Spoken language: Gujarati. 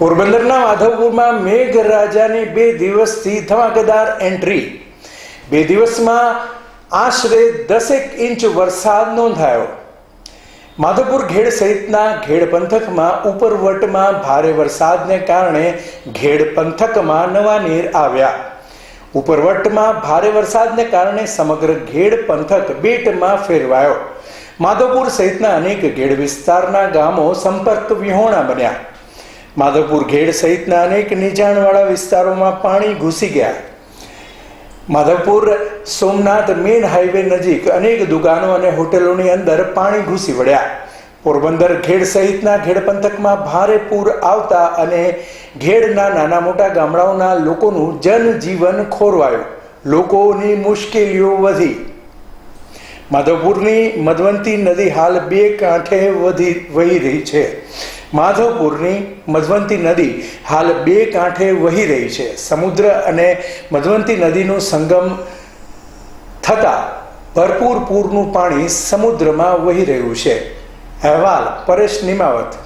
પોરબંદરના માધવપુરમાં મેઘરાજાની બે દિવસથી ધમાકેદાર એન્ટ્રી. બે દિવસમાં આશરે દસેક ઇંચ વરસાદ નોંધાયો. માધવપુર ઘેડ સહિતના ઘેડ પંથકમાં ઉપરવટમાં ભારે વરસાદને કારણે ઘેડ પંથકમાં નવા નીર આવ્યા. ઉપરવટમાં ભારે વરસાદને કારણે સમગ્ર ઘેડ પંથક બેટમાં ફેરવાયો. માધવપુર સહિતના અનેક ઘેડ વિસ્તારના ગામો સંપર્ક વિહોણા બન્યા. માધવપુર ઘેડ સહિતના અનેક નીચાણવાળા વિસ્તારોમાં પાણી ઘૂસી ગયા. માધવપુર સોમનાથ મેન હાઈવે નજીક અનેક દુકાનો અને હોટેલોની અંદર પાણી ઘૂસી વળ્યા. પોરબંદર ઘેડ સહિતના ઘેડ પંથકમાં ભારે પૂર આવતા અને ઘેડના નાના મોટા ગામડાઓના લોકોનું જનજીવન ખોરવાયું. લોકોની મુશ્કેલીઓ વધી. માધવપુરની મધવંતી નદી હાલ બે કાંઠે વધી વહી રહી છે. માધવપુરની મધવંતી નદી હાલ બે કાંઠે વહી રહી છે. સમુદ્ર અને મધવંતી નદીનું સંગમ થતાં ભરપૂર પૂરનું પાણી સમુદ્રમાં વહી રહ્યું છે. અહેવાલ પરેશ નિમાવત.